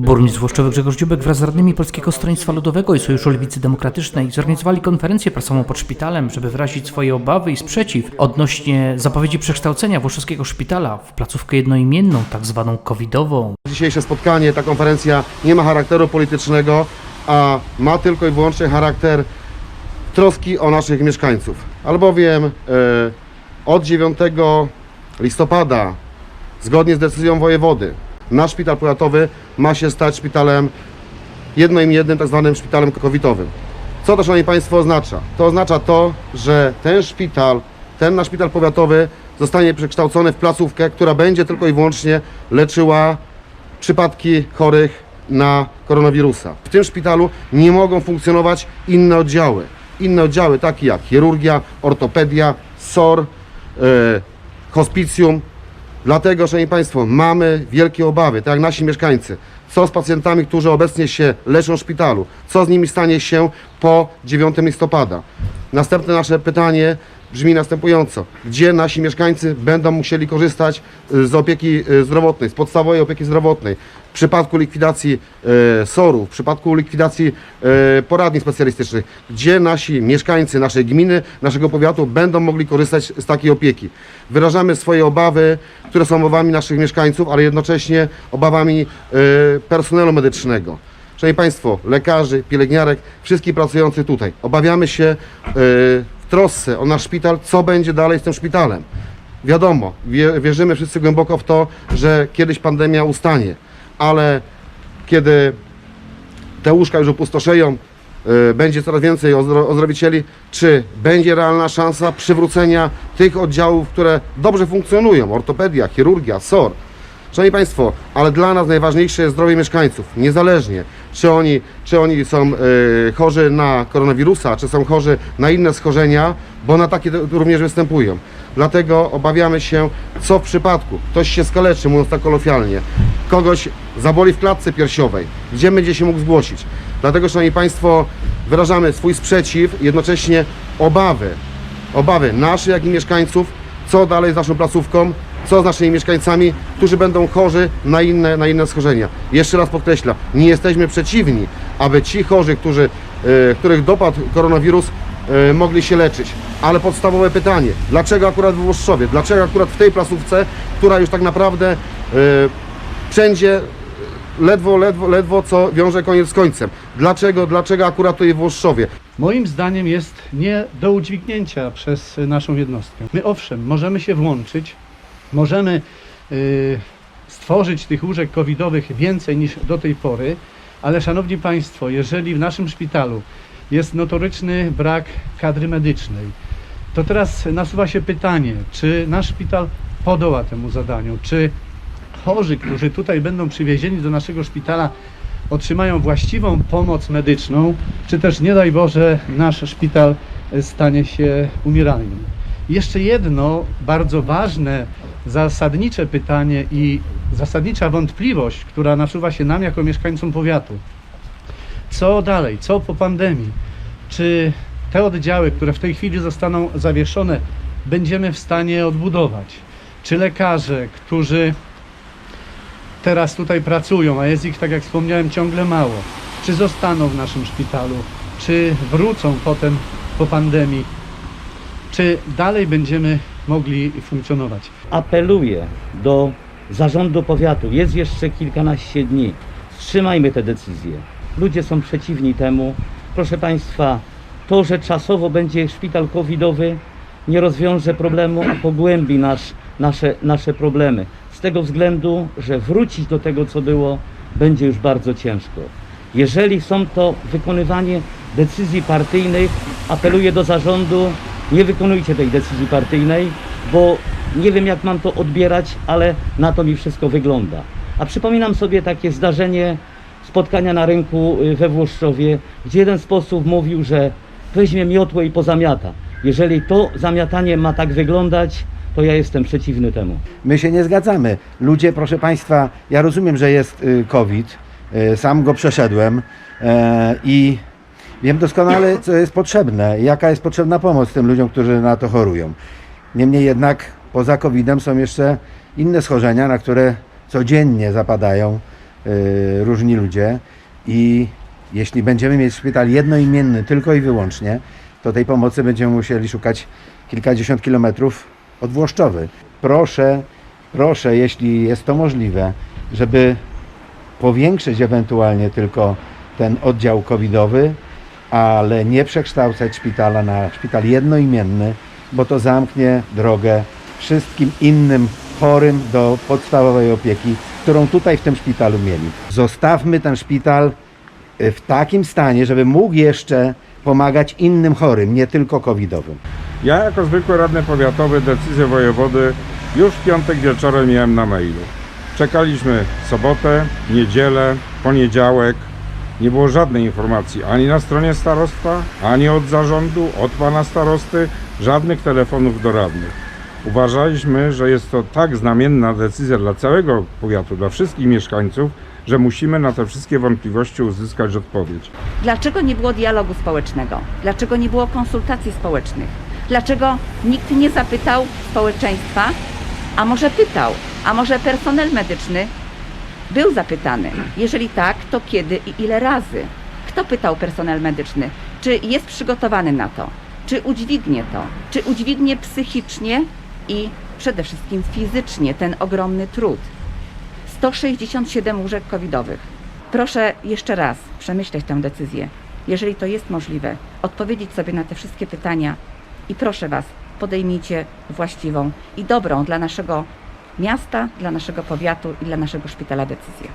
Burmistrz Włoszczowy Grzegorz Dziubek wraz z radnymi Polskiego Stronnictwa Ludowego i Sojuszu Lewicy Demokratycznej zorganizowali konferencję prasową pod szpitalem, żeby wyrazić swoje obawy i sprzeciw odnośnie zapowiedzi przekształcenia włoszowskiego szpitala w placówkę jednoimienną, tak zwaną covidową. Dzisiejsze spotkanie, ta konferencja nie ma charakteru politycznego, a ma tylko i wyłącznie charakter troski o naszych mieszkańców. Albowiem e, od 9 listopada, zgodnie z decyzją wojewody, nasz szpital powiatowy ma się stać szpitalem jednoimiennym, tak zwanym szpitalem covidowym. Co to, Szanowni Państwo, oznacza? To oznacza to, że ten szpital, ten nasz szpital powiatowy zostanie przekształcony w placówkę, która będzie tylko i wyłącznie leczyła przypadki chorych na koronawirusa. W tym szpitalu nie mogą funkcjonować inne oddziały. Inne oddziały takie jak chirurgia, ortopedia, SOR, e, hospicjum. Dlatego, Szanowni Państwo, mamy wielkie obawy, tak jak nasi mieszkańcy. Co z pacjentami, którzy obecnie się leczą w szpitalu? Co z nimi stanie się po 9 listopada? Następne nasze pytanie brzmi następująco. Gdzie nasi mieszkańcy będą musieli korzystać y, z opieki y, zdrowotnej, z podstawowej opieki zdrowotnej? W przypadku likwidacji e, SOR-u, w przypadku likwidacji e, poradni specjalistycznych, gdzie nasi mieszkańcy naszej gminy, naszego powiatu będą mogli korzystać z takiej opieki. Wyrażamy swoje obawy, które są obawami naszych mieszkańców, ale jednocześnie obawami e, personelu medycznego. Szanowni Państwo, lekarzy, pielęgniarek, wszystkich pracujących tutaj. Obawiamy się e, w trosce o nasz szpital, co będzie dalej z tym szpitalem. Wiadomo, wie, wierzymy wszyscy głęboko w to, że kiedyś pandemia ustanie, ale kiedy te łóżka już opustoszeją, y, będzie coraz więcej ozdro- ozdrowicieli, czy będzie realna szansa przywrócenia tych oddziałów, które dobrze funkcjonują, ortopedia, chirurgia, SOR. Szanowni Państwo, ale dla nas najważniejsze jest zdrowie mieszkańców, niezależnie czy oni, czy oni są y, chorzy na koronawirusa, czy są chorzy na inne schorzenia, bo na takie również występują. Dlatego obawiamy się, co w przypadku ktoś się skaleczy, mówiąc tak kolokwialnie, kogoś zaboli w klatce piersiowej, gdzie będzie się mógł zgłosić. Dlatego, Szanowni Państwo, wyrażamy swój sprzeciw, jednocześnie obawy, obawy nasze, jak i mieszkańców, co dalej z naszą placówką, co z naszymi mieszkańcami, którzy będą chorzy na inne, na inne schorzenia. Jeszcze raz podkreślam, nie jesteśmy przeciwni, aby ci chorzy, którzy, e, których dopadł koronawirus, e, mogli się leczyć. Ale podstawowe pytanie, dlaczego akurat w Włoszczowie? Dlaczego akurat w tej placówce, która już tak naprawdę e, wszędzie ledwo, ledwo, ledwo co wiąże koniec z końcem? Dlaczego, dlaczego akurat tutaj w Włoszczowie? Moim zdaniem jest nie do udźwignięcia przez naszą jednostkę. My owszem, możemy się włączyć, możemy y, stworzyć tych łóżek covidowych więcej niż do tej pory, ale szanowni Państwo, jeżeli w naszym szpitalu jest notoryczny brak kadry medycznej, to teraz nasuwa się pytanie, czy nasz szpital podoła temu zadaniu, czy chorzy, którzy tutaj będą przywiezieni do naszego szpitala, otrzymają właściwą pomoc medyczną, czy też nie daj Boże nasz szpital stanie się umieralnym. Jeszcze jedno bardzo ważne, zasadnicze pytanie i zasadnicza wątpliwość, która nasuwa się nam jako mieszkańcom powiatu. Co dalej? Co po pandemii? Czy te oddziały, które w tej chwili zostaną zawieszone, będziemy w stanie odbudować? Czy lekarze, którzy teraz tutaj pracują, a jest ich, tak jak wspomniałem, ciągle mało, czy zostaną w naszym szpitalu, czy wrócą potem po pandemii, czy dalej będziemy mogli funkcjonować? apeluję do zarządu powiatu, jest jeszcze kilkanaście dni, wstrzymajmy te decyzje. Ludzie są przeciwni temu. Proszę Państwa, to, że czasowo będzie szpital covidowy nie rozwiąże problemu, a pogłębi nasz, nasze, nasze problemy. Z tego względu, że wrócić do tego, co było, będzie już bardzo ciężko. Jeżeli są to wykonywanie decyzji partyjnych, apeluję do zarządu, nie wykonujcie tej decyzji partyjnej, bo nie wiem jak mam to odbierać, ale na to mi wszystko wygląda. A przypominam sobie takie zdarzenie spotkania na rynku y, we Włoszczowie, gdzie jeden z posłów mówił, że weźmie miotłę i pozamiata. Jeżeli to zamiatanie ma tak wyglądać, to ja jestem przeciwny temu. My się nie zgadzamy. Ludzie, proszę Państwa, ja rozumiem, że jest y, COVID, y, sam go przeszedłem e, i wiem doskonale, co jest potrzebne, jaka jest potrzebna pomoc tym ludziom, którzy na to chorują. Niemniej jednak poza COVID-em są jeszcze inne schorzenia, na które codziennie zapadają y, różni ludzie i jeśli będziemy mieć szpital jednoimienny tylko i wyłącznie, to tej pomocy będziemy musieli szukać kilkadziesiąt kilometrów od Włoszczowy. Proszę, proszę, jeśli jest to możliwe, żeby powiększyć ewentualnie tylko ten oddział covidowy, ale nie przekształcać szpitala na szpital jednoimienny, bo to zamknie drogę wszystkim innym chorym do podstawowej opieki, którą tutaj w tym szpitalu mieli. Zostawmy ten szpital y, w takim stanie, żeby mógł jeszcze pomagać innym chorym, nie tylko covidowym. Ja jako zwykły radny powiatowy decyzję wojewody już w piątek wieczorem miałem na mailu. Czekaliśmy sobotę, niedzielę, poniedziałek. Nie było żadnej informacji ani na stronie starostwa, ani od zarządu, od pana starosty, żadnych telefonów do radnych. Uważaliśmy, że jest to tak znamienna decyzja dla całego powiatu, dla wszystkich mieszkańców, że musimy na te wszystkie wątpliwości uzyskać odpowiedź. Dlaczego nie było dialogu społecznego? Dlaczego nie było konsultacji społecznych? Dlaczego nikt nie zapytał społeczeństwa, a może pytał, a może personel medyczny był zapytany? Jeżeli tak, to kiedy i ile razy? Kto pytał personel medyczny? Czy jest przygotowany na to? Czy udźwignie to? Czy udźwignie psychicznie i przede wszystkim fizycznie ten ogromny trud? 167 łóżek covidowych. Proszę jeszcze raz przemyśleć tę decyzję. Jeżeli to jest możliwe, odpowiedzieć sobie na te wszystkie pytania i proszę Was, podejmijcie właściwą i dobrą dla naszego miasta, dla naszego powiatu i dla naszego szpitala decyzję.